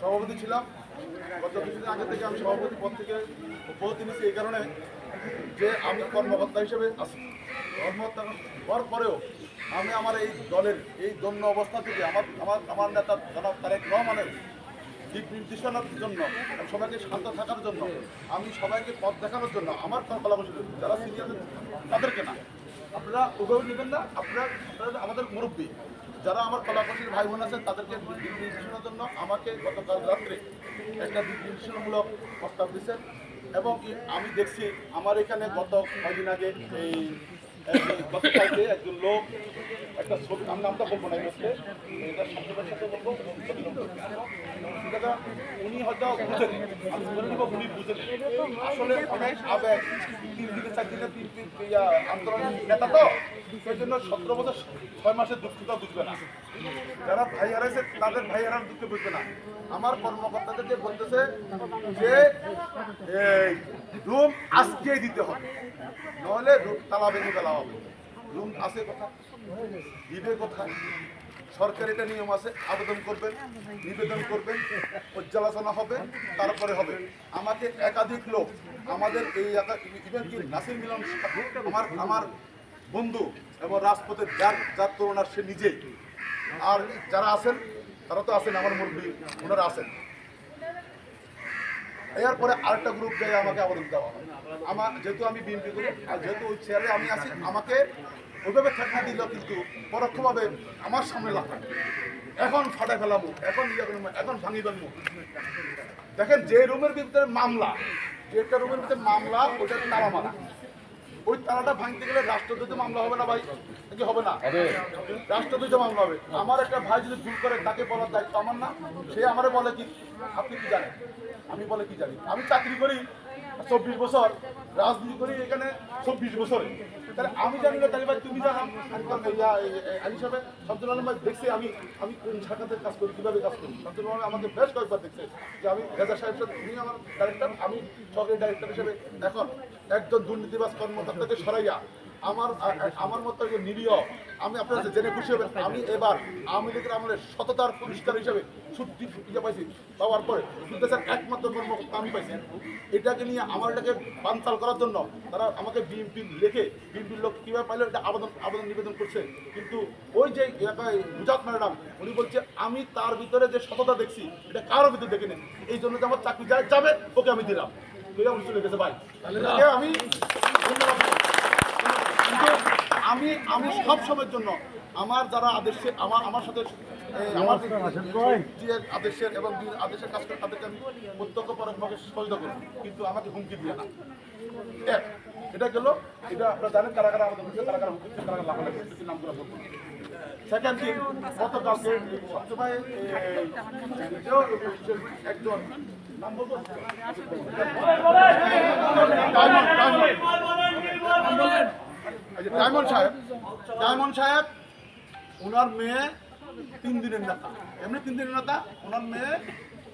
সভাপতি ছিলাম। গত কিছুদিন আগে থেকে আমি সভাপতি পদ থেকে পদ নিয়েছি এই কারণে যে আমি কর্মকর্তা হিসেবে আছি। কর্মকর্তা হওয়ার পরেও আমি আমার এই দলের এই দন্য অবস্থা থেকে আমার আমার আমার নেতা জনাব তারেক রহমানের দিক নির্দেশনার জন্য সবাইকে শান্ত থাকার জন্য আমি সবাইকে পথ দেখানোর জন্য আমার কলাকৌশল যারা সিনিয়র তাদেরকে না। আপনারা উভয় নেবেন না আপনারা আমাদের মুরব্বী। যারা আমার কলাকৌশলী ভাই বোন আছেন, তাদেরকে নির্দেশনার জন্য আমাকে গতকাল রাত্রে একটা নির্দেশনামূলক প্রস্তাব দিচ্ছেন এবং আমি দেখছি আমার এখানে গত কয়দিন আগে এই একজন লোক, একটা নামটা না উনি হয়তো আমি উনি আসলে তিন আন্দোলনের নেতা তো, সেই জন্য সতেরো বছর ছয় মাসের দুঃখটা বুঝবে না। যারা ভাই হারাইছে, তাদের ভাই হারার দুঃখ বুঝবে না। আমার কর্মকর্তাদেরকে বলতেছে যে রুম আজকেই দিতে হবে। নাহলে রুম তালা ভেঙে ফেলা হবে রুম আছে কোথায় দিবে সরকার এটা নিয়ম আছে আবেদন করবেন নিবেদন করবেন পর্যালোচনা হবে তারপরে হবে আমাকে একাধিক লোক আমাদের এই ইভেন কি নাসির মিলন আমার আমার বন্ধু এবং রাজপথের যার যার তুলনার সে নিজেই আর যারা আছেন তারা তো আছেন আমার মুরব্বী ওনারা আছেন এরপরে আরেকটা গ্রুপ যায় আমাকে আবেদন দেওয়া হয়। আমার যেহেতু আমি বিএনপি করি আর যেহেতু ওই চেয়ারে আমি আছি আমাকে ওইভাবে থাকা দিল কিন্তু পরোক্ষভাবে আমার সামনে লাগান এখন ফাটা ফেলাবো এখন ইয়ে করব, এখন ভাঙি ফেলব। দেখেন যে রুমের ভিতরে মামলা যে একটা রুমের ভিতরে মামলা ওটা তালা মারা। ওই তালাটা ভাঙতে গেলে রাষ্ট্রদ্রোহিত মামলা হবে না ভাই। নাকি হবে না? রাষ্ট্রদ্রোহিত মামলা হবে। আমার একটা ভাই যদি ভুল করে তাকে বলার দায়িত্ব আমার না সে আমারে বলে কি? আপনি কি জানেন? আমি বলে কি জানি? আমি চাকরি করি চব্বিশ বছর, রাজনীতি করি এখানে চব্বিশ বছরে। তাহলে আমি জানি না, তাহলে ভাই তুমি জানো। আলী ভাই দেখছে আমি আমি কোন শাখাতে কাজ করি, কীভাবে কাজ করি? শামসুল আলম আমাকে বেশ কয়েকবার দেখছে যে আমি রেজা সাহেব উনি আমার ডাইরেক্টর আমি সরকারি ডাইরেক্টর হিসেবে এখন একজন দুর্নীতিবাজ কর্মকর্তাকে সরাইয়া আমার আমার মতো একজন নিরীহ আমি আপনার জেনে খুশি হবেন আমি এবার আওয়ামী লীগের আমলে সততার পরিষ্কার হিসেবে সত্যি ইয়ে পাইছি। পাওয়ার পরে দেশের একমাত্র কর্মকর্তা আমি পাইছি। এটাকে নিয়ে আমার এটাকে বানচাল করার জন্য তারা আমাকে বিএনপি লিখে বিএনপির লোক কীভাবে পাইলো এটা আবেদন আবেদন নিবেদন করছে। কিন্তু ওই যে এলাকায় গুজরাট ম্যাডাম উনি বলছে আমি তার ভিতরে যে সততা দেখছি এটা কারোর ভিতরে দেখিনি। এই জন্য যে আমার চাকরি যাবে ওকে আমি দিলাম। তুই আমার চলে গেছে ভাই। তাহলে আমি আমি আমি সব সময়ের জন্য আমার যারা আদেশে আমার আমার সাথে আমার আদেশের এবং আদেশের কাজ করে তাদেরকে আমি প্রত্যক্ষ পরোক্ষভাবে সহযোগিতা করি কিন্তু আমাকে হুমকি দিয়ে না এক এটা গেল এটা আপনারা জানেন কারা কারা আমাদের কারা কারা হুমকি কারা কারা লাফালাফি করছে, নামগুলো বলব সেকেন্ড থিং গতকালকে সবসময় একজন নাম বলব এই যে সাহেব সাহেব, ওনার মেয়ে তিন দিনের নেতা। এমনি তিন দিনের নেতা, ওনার মেয়ে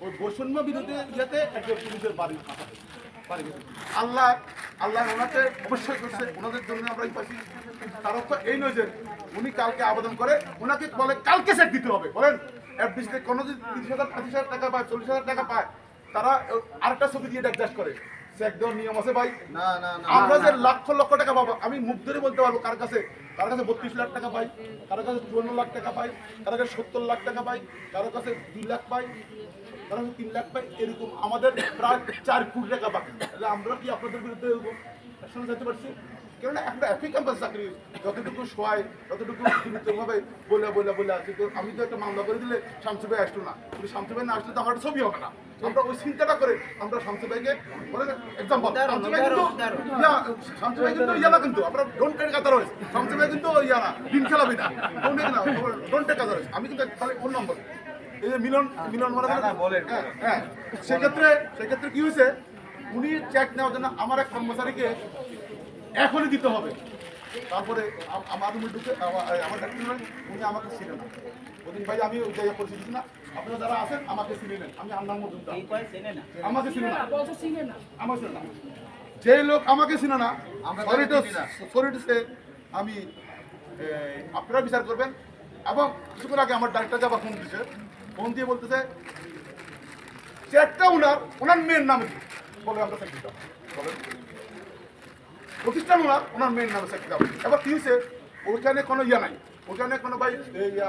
ওই বৈষম্য বিরোধী পুলিশের বাড়ি আল্লাহ আল্লাহ ওনাকে অবশ্যই করছে, ওনাদের জন্য আমরা পাশি তার অর্থ এই নয় যে উনি কালকে আবেদন করে, ওনাকে বলে কালকে চেক দিতে হবে। বলেন কোনো যদি তিরিশ হাজার পঁচিশ হাজার টাকা পায়, চল্লিশ হাজার টাকা পায়, তারা আরেকটা ছবি দিয়ে অ্যাডজাস্ট করে। চেক দেওয়ার নিয়ম আছে ভাই। না না না আমরা যে লক্ষ লক্ষ টাকা পাবো আমি মুখ ধরে বলতে পারব কার কাছে কারও কাছে বত্রিশ লাখ টাকা পাই কারও কাছে চুয়ান্ন লাখ টাকা পাই কারও কাছে সত্তর লাখ টাকা পাই কারও কাছে দুই লাখ পাই কারও কাছে তিন লাখ পাই এরকম আমাদের প্রায় চার কোটি টাকা বাকি। তাহলে আমরা কি আপনাদের বিরুদ্ধে এরকম যেতে পারছি। কেননা একটা একই ক্যাম্পাস চাকরি যতটুকু ততটুকু সীমিতভাবে বলে বলে বলে আছে তো আমি তো একটা মামলা করে দিলে শামসু ভাই আসলো না। কিন্তু শামসু ভাই না আসলে তো আমার ছবি হবে না। আমরা ওই চিন্তাটা করে আমরা শামসু ভাইকে বলে এক্সাম্পল শামসু ভাই কিন্তু ইয়া, শামসু ভাই কিন্তু ইয়া না কিন্তু। আমরা ডোন্ট টেক কাতার হয়েছে। শামসু ভাই কিন্তু ইয়া না দিন খেলাবি না। ডোন্ট টেক না কাতার হয়েছে। আমি কিন্তু তাহলে কোন নম্বর এই যে মিলন মিলন মানে। হ্যাঁ হ্যাঁ। সেক্ষেত্রে সেক্ষেত্রে কি হয়েছে? উনি চেক নেওয়ার জন্য আমার এক কর্মচারীকে এখনই দিতে হবে। তারপরে আম- আমার রুমে ঢুকে আমার ডাক্তার উনি আমাকে ছিলেন না ওদিন ভাই আমি ওই জায়গায় পরিচিত না। আপনারা যারা আছেন আমাকে চিনে নেন। আমি আন্নার মজুমদার আমাকে চিনে না। বলছে চিনে না। আমার চিনে না। যে লোক আমাকে চিনে না আমরা সরি তাকে চিনি না। সরি সে আমি আপনারা বিচার করবেন। এবং কিছুক্ষণ আগে আমার ডাক্তার যাবা ফোন দিছে। ফোন দিয়ে বলতেছে চেয়ারটা ওনার ওনার মেয়ের নামে। বলে আমরা বলেন। প্রতিষ্ঠান ওনার ওনার মেয়ের নামে চেক দিতাম এবার কি হয়েছে? ওইখানে কোনো ইয়া নাই। ওইখানে কোনো ভাই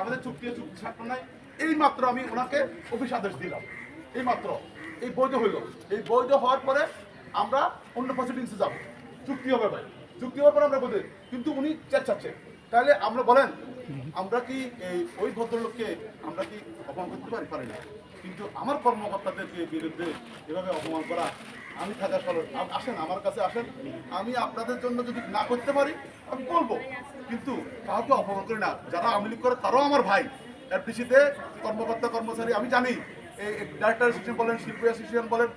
আমাদের চুক্তি চুক্তি স্বাক্ষর নাই। এই মাত্র আমি ওনাকে অফিস আদেশ দিলাম। এই মাত্র এই বৈধ হইল। এই বৈধ হওয়ার পরে আমরা অন্য প্রসিডিংসে যাব। চুক্তি হবে ভাই। চুক্তি হওয়ার পরে আমরা বলি কিন্তু উনি চেক চাচ্ছে। তাহলে আমরা বলেন, আমরা কি এই ওই ভদ্রলোককে আমরা কি অপমান করতে পারি? পারি না। কিন্তু আমার কর্মকর্তাদেরকে বিরুদ্ধে এভাবে অপমান করা আমি থাকা সরল আসেন আমার কাছে আসেন। আমি আপনাদের জন্য যদি না করতে পারি আমি বলব। কিন্তু কাউকে অপমান করি না। যারা আওয়ামী লীগ করে তারাও আমার ভাই। এফডিসিতে কর্মকর্তা কর্মচারী আমি জানি এই ডাইরেক্টর অ্যাসোসিয়েশন বলেন শিল্পী অ্যাসোসিয়েশন বলেন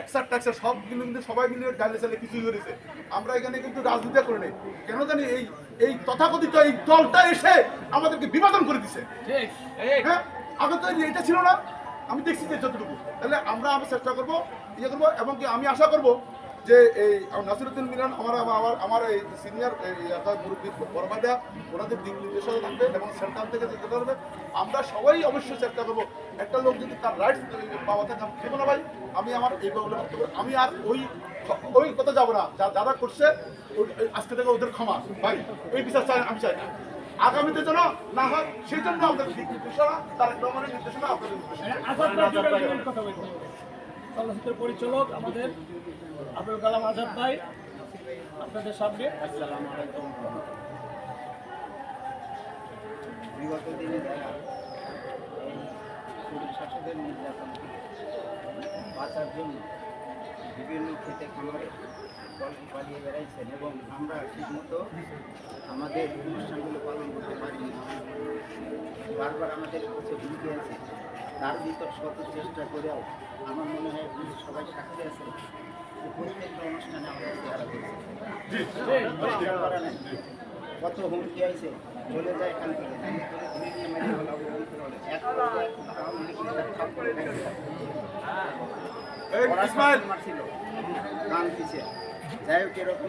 একসার ট্যাক্সার সব কিন্তু সবাই মিলে ডালে চালে কিছুই করেছে আমরা এখানে কিন্তু রাজনীতি করে নেই। কেন জানি এই এই তথাকথিত এই দলটা এসে আমাদেরকে বিভাজন করে দিছে। হ্যাঁ? আগে তো এটা ছিল না। আমি দেখছি যে যতটুকু। তাহলে আমরা আমি চেষ্টা করব ইয়ে করব এবং কি আমি আশা করব যে এই নাসিরুদ্দিন মিলন, আমার আমার, আমার- এই সিনিয়র মুরব্বী বড় ভাইটা ওনাদের দিক নির্দেশনা থাকবে এবং সেন্টার থেকে যেতে পারবে। আমরা সবাই অবশ্যই চেষ্টা করব, একটা লোক যদি তার রাইটস পাওয়া থাকে আমি দেবো না ভাই, আমি আমার এই বলে আমি আর ওই ওই কথা যাব না। যা- যারা করছে আজকে থেকে ওদের ক্ষমা। ভাই, এই বিচার চাই, আমি চাই না। আগামীতে যেন না হয় সেই জন্য আমাদের দিক নির্দেশনা রহমানের নির্দেশনা আপনাদের চলচ্চিত্র পরিচালক আমাদের আবুল কালাম আজাদ ভাই আপনাদের সামনে। বিগত দিনে যারা শাসকের নির্যাতন বাঁচার জন্য বিভিন্ন খেতে খামারে পালিয়ে বেড়াইছেন এবং আমরা ঠিকমতো আমাদের অনুষ্ঠানগুলো পালন করতে পারিনি। বারবার আমাদের কাছে হুমকি আছে। তার ভিতর শত চেষ্টা করেও আমার মনে হয় সবাই সাক্ষী আছে। প্রত্যেকটা অনুষ্ঠানে আমরা করছি নাই। কত হুমকি আছে চলে যায় এখান থেকে ধীরে ধীরে মেরে ফেলাবো, এক পর্যায়ে আওয়ামী লীগ নেতা থাপ্পড়ে ঢেকে দেয়। এই ইসমাইল মারছিল, কান পিছে। যাই হোক, এরকম।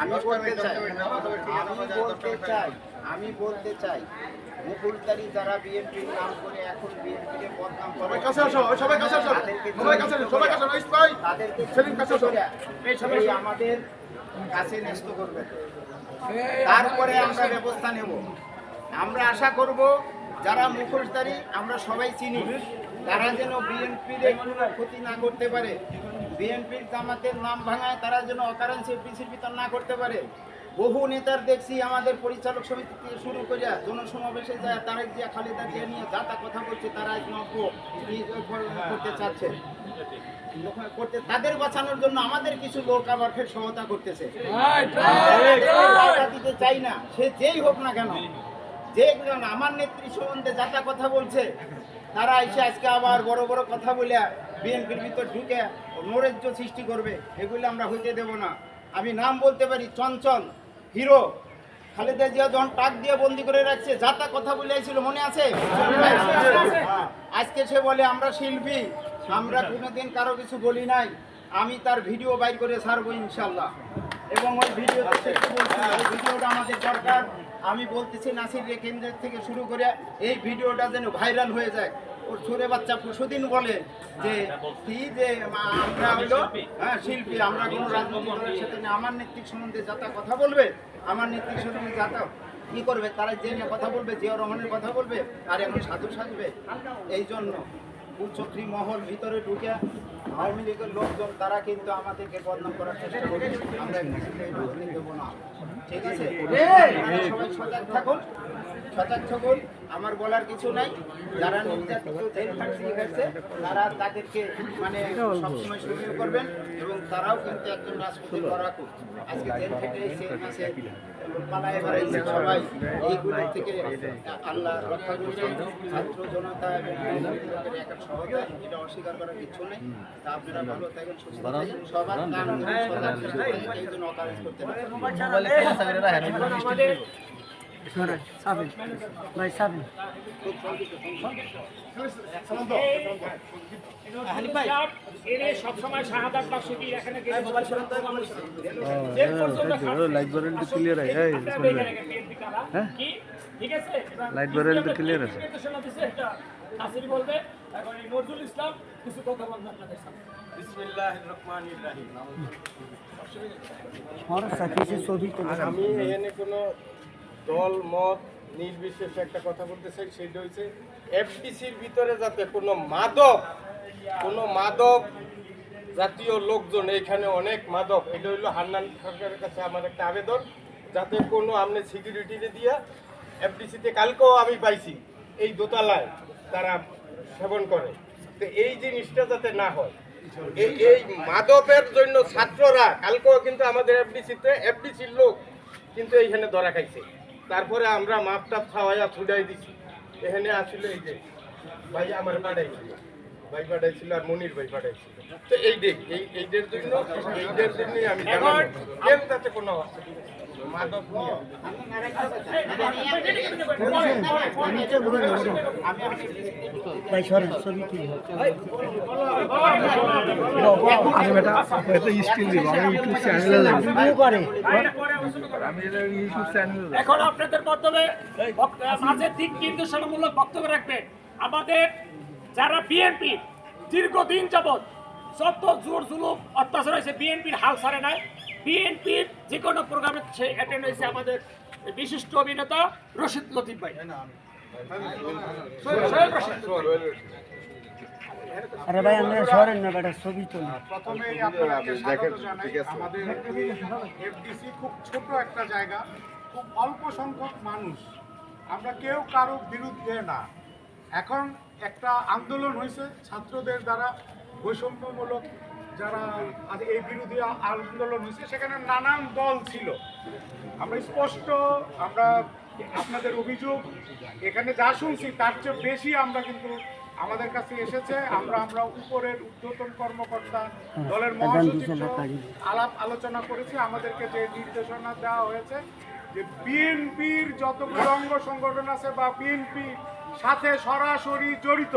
আমি বলতে চাই আমি বলতে চাই আমি বলতে চাই। মুকুলদারি যারা বিএনপির নাম করে এখন বদনাম করে তাদেরকে এই আমাদের কাছে ন্যস্ত করবে। তারপরে আমরা ব্যবস্থা নেব। আমরা আশা করব যারা মুখোশধারী আমরা সবাই চিনি। তারা যেন বিএনপির ক্ষতি না করতে পারে, বিএনপির জামাতের নাম ভাঙায় তারা যেন অকারেন্সি ভিতর না করতে পারে। বহু নেতার দেখছি আমাদের পরিচালক সমিতি থেকে শুরু করে জনসমাবেশে যায়, তারেক জিয়া, খালেদা জিয়া নিয়ে যা তা কথা বলছে, তারা নব্য করতে চাচ্ছে। করতে, তাদের বাঁচানোর জন্য আমাদের কিছু লোক আবার ফের সহায়তা করতেছে। দিতে চাই না, সে যেই হোক না কেন যে আমার নেত্রী সম্বন্ধে যা কথা বলছে তারা এসে আজকে আবার বড় বড় কথা বলে বিএনপির ভিতর ঢুকে নৈরাজ্য সৃষ্টি করবে, এগুলো আমরা হইতে দেব না। আমি নাম বলতে পারি চঞ্চল, হিরো। খালেদা জিয়া যখন টাক দিয়ে বন্দি করে রাখছে, যা তা কথা বলে আইছিল মনে আছে? আজকে সে বলে, আমরা শিল্পী, আমরা কোনোদিন কারও কিছু বলি নাই। আমি তার ভিডিও বাইর করে ছাড়বো ইনশাল্লাহ। এবং ওই ভিডিও ওই ভিডিওটা আমাদের দরকার। আমি বলতেছি, নাসির কেন্দ্রের থেকে শুরু করে এই ভিডিওটা যেন ভাইরাল হয়ে যায় ওর ছোরে বাচ্চা পরশুদিন বলে যে, কি যে আমরা হলো হ্যাঁ শিল্পী, আমরা কোনো রাজনৈতিক সাথে। আমার নেত্রীর সম্বন্ধে যাতা কথা বলবে, আমার নেত্রীর সম্বন্ধে যাতা কি করবে, তারা যে কথা বলবে, জিয়া রহমানের কথা বলবে, আর এখন সাধু সাজবে এই জন্য উচ্চক্রী মহল ভিতরে ঢুকে আওয়ামী লীগের লোকজন তারা কিন্তু আমাদেরকে বদনাম করার চেষ্টা করছে। আমরা দেবো না। ঠিক আছে? সবাই সজাগ থাকুন। সজাগ আমার বলার কিছু নাই যারা নির্যাতিত জেল খাটছি গেছে তারা তাদেরকে মানে সবসময় সক্রিয় করবেন এবং তারাও কিন্তু একজন রাজনীতির লড়াকু আজকে জেল থেকে এসে মাসে পালায় বেড়াইছে সবাই এইগুলো থেকে আল্লাহ রক্ষা করছে ছাত্র জনতা এবং এটা অস্বীকার করার কিছু নেই তা আপনারা ভালো থাকেন সুস্থ থাকেন সবার কান সজাগ এই জন্য অকারেজ করতে পারেন ভাই সাবিন এখানে গেলে লাইট বারেন ক্লিয়ার হ্যাঁ ঠিক আছে? লাইট বারেন ক্লিয়ার আছে। নাসির বলবে। এখন এই নজরুল ইসলাম কিছু কথা বলবে আপনাদের সামনে। আর আমি এখানে কোনো দল, মত, নির্বিশেষে একটা কথা বলতে চাই, সেটা হচ্ছে এফডিসির ভিতরে যাতে কোনো মাদক কোনো মাদক জাতীয় লোকজন এখানে অনেক মাদক, এটা হইল হান্নান সরকারের কাছে আমার একটা আবেদন, যাতে কোনো আপনি সিকিউরিটি দিয়া এফডিসিতে কালকেও আমি পাইছি, এই দোতলায় তারা সেবন করে। তো এই জিনিসটা যাতে না হয় এই এই মাদকের জন্য ছাত্ররা, কালকেও কিন্তু আমাদের এফডিসিতে, এফডিসির লোক কিন্তু এইখানে ধরা খাইছে। তারপরে আমরা মাপ টাপ খাওয়াইয়া ছুটাই দিছি। এখানে আসলে এই যে ভাই আমার পাঠাইছিল। ভাই পাঠাইছিল আর মনির ভাই পাঠাইছিল। তো এই দেখ এই এইদের জন্য এইদের জন্যই আমি কেউ তাতে কোনো মাদক নিয়ে। এটা স্টিল দিব আমি ইউটিউব চ্যানেলে এখন আপনাদের মাধ্যমে মাঝে দিক নির্দেশনামূলক বক্তব্য রাখবেন আমাদের যারা বিএনপি দীর্ঘদিন যাবৎ যত জোর জুলুম অত্যাচার হয়েছে বিএনপির হাল ছাড়ে নাই বিএনপির যে কোনো প্রোগ্রামে সে অ্যাটেন্ড হয়েছে আমাদের বিশিষ্ট অভিনেতা রশিদ লতিফ ভাই সোহেল রশিদ। আরে ভাই আমরা সরেন না বেটা ছবি তো প্রথমেই আপনাদেরকে স্বাগত জানাই। আমাদের এফডিসি খুব ছোট একটা জায়গা খুব অল্প সংখ্যক মানুষ। আমরা কেউ কারও বিরুদ্ধে না। এখন একটা আন্দোলন হয়েছে ছাত্রদের দ্বারা বৈষম্যমূলক যারা এই বিরোধী আন্দোলন হয়েছে সেখানে নানান দল ছিল। আমরা স্পষ্ট আমরা আপনাদের অভিযোগ এখানে যা শুনছি তার চেয়ে বেশি আমরা কিন্তু আমাদের কাছে এসেছে আমরা আমরা উপরের ঊর্ধ্বতন কর্মকর্তা দলের মহাসচিব আলাপ আলোচনা করেছি। আমাদেরকে যে নির্দেশনা দেওয়া হয়েছে যে বিএনপির যতগুলো অঙ্গ সংগঠন আছে বা বিএনপি সাথে সরাসরি জড়িত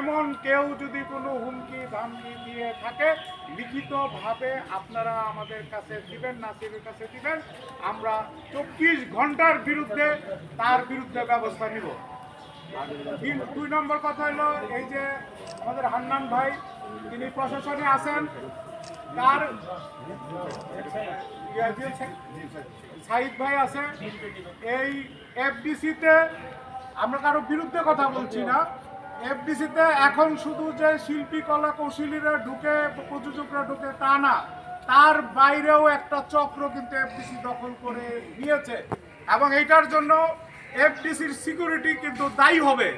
এমন কেউ যদি কোনো হুমকি ধামকি দিয়ে থাকে লিখিতভাবে আপনারা আমাদের কাছে দিবেন নাসিরের কাছে দিবেন। আমরা চব্বিশ ঘণ্টার বিরুদ্ধে তার বিরুদ্ধে ব্যবস্থা নিব। দুই নম্বর কথা হলো এই যে আমাদের হান্নান ভাই, তিনি প্রশাসনে আছেন। তার সাইদ ভাই আছে। এই এফডিসিতে আমরা কারও বিরুদ্ধে কথা বলছি না। এফডিসিতে এখন শুধু যে শিল্পী কলা কৌশলীরা ঢুকে, প্রযোজকরা ঢুকে তা না, তার বাইরেও একটা চক্র কিন্তু এফডিসি দখল করে নিয়েছে। এবং এইটার জন্য এফডিসির সিকিউরিটি কিন্তু দায়ী হবে।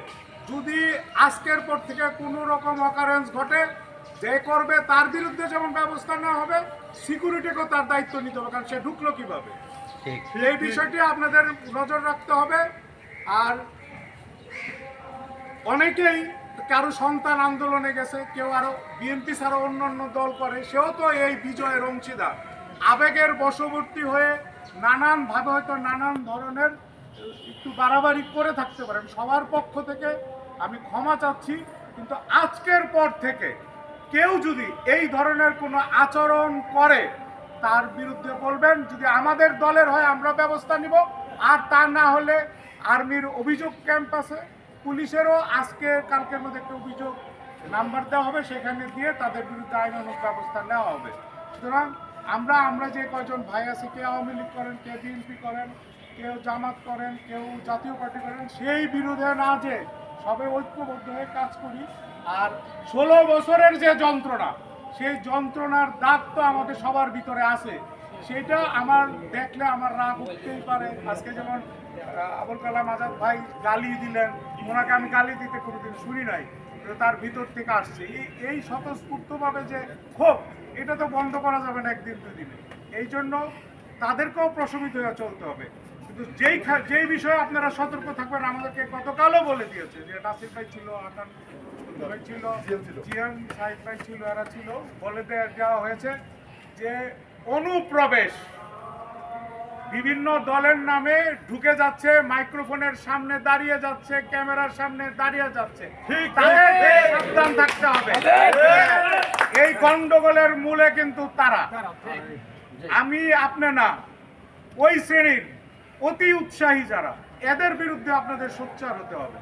যদি আজকের পর থেকে কোনো রকম অকারেন্স ঘটে যে করবে তার বিরুদ্ধে যেমন ব্যবস্থা নেওয়া হবে সিকিউরিটিকেও তার দায়িত্ব নিতে হবে কারণ সে ঢুকলো কীভাবে? এই বিষয়টি আপনাদের নজর রাখতে হবে। আর অনেকেই কারও সন্তান আন্দোলনে গেছে কেউ আরও বিএনপি ছাড়া অন্য অন্য দল করে সেও তো এই বিজয়ের অংশীদার। আবেগের বশবর্তী হয়ে নানান ভাবে হয়তো নানান ধরনের একটু বাড়াবাড়ি করে থাকতে পারেন। সবার পক্ষ থেকে আমি ক্ষমা চাচ্ছি, কিন্তু আজকের পর থেকে কেউ যদি এই ধরনের কোনো আচরণ করে, তার বিরুদ্ধে বলবেন, যদি আমাদের দলের হয় আমরা ব্যবস্থা নিব, আর তা না হলে আর্মির অভিযোগ ক্যাম্প আছে পুলিশেরও আজকে কালকের মধ্যে একটা অভিযোগ নাম্বার দেওয়া হবে, সেখানে দিয়ে তাদের বিরুদ্ধে আইনানুগ ব্যবস্থা নেওয়া হবে। সুতরাং আমরা আমরা যে কজন ভাই আছি, কে আওয়ামী লীগ করেন, কে বিএনপি করেন কেউ জামাত করেন, কেউ জাতীয় পার্টি করেন, সেই বিরোধে না যে সবে ঐক্যবদ্ধ হয়ে কাজ করি। আর ষোলো বছরের যে যন্ত্রণা, সেই যন্ত্রণার দাগ তো আমাদের সবার ভিতরে আছে। সেটা আমার দেখলে আমার রাগ উঠতেই পারে। আজকে যেমন আবুল কালাম আজাদ ভাই গালি দিলেন, ওনাকে আমি গালি দিতে কোনোদিন শুনি নাই তার ভিতর থেকে আসছে। এই স্বতঃস্ফূর্তভাবে যে ক্ষোভ, এটা তো বন্ধ করা যাবে না একদিন দুদিনে। এই জন্য তাদেরকেও প্রশমিত হয়ে চলতে হবে। যেই যেই বিষয়ে আপনারা সতর্ক থাকবেন আমাদেরকে গতকালও বলে দিয়েছে যে নাসির ভাই ছিল আকান ভাই ছিল জিয়ান সাহিদ ভাই ছিল এরা ছিল। বলে দেওয়া হয়েছে যে অনুপ্রবেশ বিভিন্ন দলের নামে ঢুকে যাচ্ছে মাইক্রোফোনের সামনে দাঁড়িয়ে যাচ্ছে ক্যামেরার সামনে দাঁড়িয়ে যাচ্ছে। সাবধান থাকতে হবে। এই গন্ডগোলের মূলে কিন্তু তারা। আমি আপনি না ওই শ্রেণির অতি উৎসাহী যারা এদের বিরুদ্ধে আপনাদের সোচ্চার হতে হবে।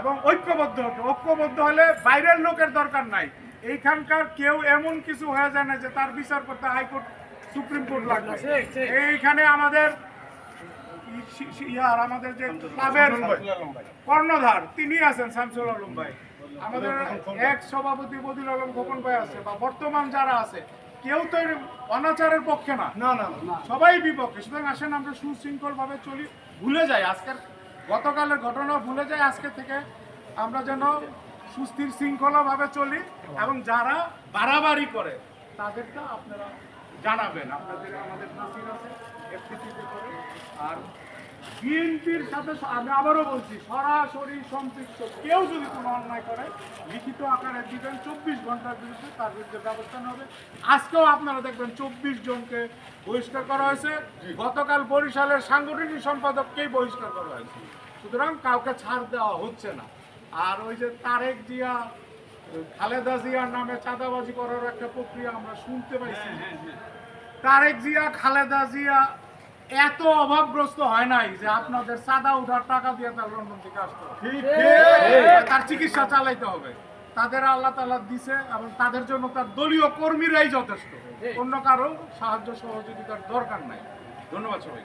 এবং ঐক্যবদ্ধ হতে ঐক্যবদ্ধ হলে বাইরের লোকের দরকার নাই। এইখানকার কেউ এমন কিছু হয়ে যায় না যে তার বিচার করতে হাইকোর্ট সুপ্রিম কোর্ট লাগবে। এইখানে আমাদের ইয়ার আমাদের যে ক্লাবের কর্ণধার তিনি আছেন শামসুল আলম ভাই। আমাদের এক সভাপতি বদিল আলম খোকন ভাই আছে বা বর্তমান যারা আছে কেউ তো অনাচারের পক্ষে না। না না সবাই বিপক্ষে। সুতরাং আসেন আমরা সুশৃঙ্খল ভাবে চলি। ভুলে যাই। আজকের গতকালের ঘটনা ভুলে যাই। আজকে থেকে আমরা যেন সুস্থির শৃঙ্খলা ভাবে চলি এবং যারা বাড়াবাড়ি করে তাদেরটা আপনারা জানাবেন। আপনাদের আমাদের নাসির আছে এফটিসিতে করে। আর বিএনপির সাথে আমি আবারও বলছি সরাসরি সম্পৃক্ত কেউ যদি কোনো অন্যায় করে লিখিত আকারে দিবেন চব্বিশ ঘণ্টার বিরুদ্ধে তার বিরুদ্ধে ব্যবস্থা হবে। আজকেও আপনারা দেখবেন চব্বিশ জনকে বহিষ্কার করা হয়েছে। গতকাল বরিশালের সাংগঠনিক সম্পাদককেই বহিষ্কার করা হয়েছে। সুতরাং কাউকে ছাড় দেওয়া হচ্ছে না। আর ওই যে তারেক জিয়া খালেদা জিয়ার নামে চাঁদাবাজি করার একটা প্রক্রিয়া আমরা শুনতে পাইছি। তারেক জিয়া খালেদা জিয়া এত অভাবগ্রস্ত হয় নাই যে আপনাদের সাদা উঠার টাকা দিয়ে তার লন্ডন থেকে আসতে তার চিকিৎসা চালাইতে হবে। তাদের আল্লাহ তালা দিছে এবং তাদের জন্য তার দলীয় কর্মীরাই যথেষ্ট। অন্য কারও সাহায্য সহযোগিতার দরকার নাই। ধন্যবাদ সবাই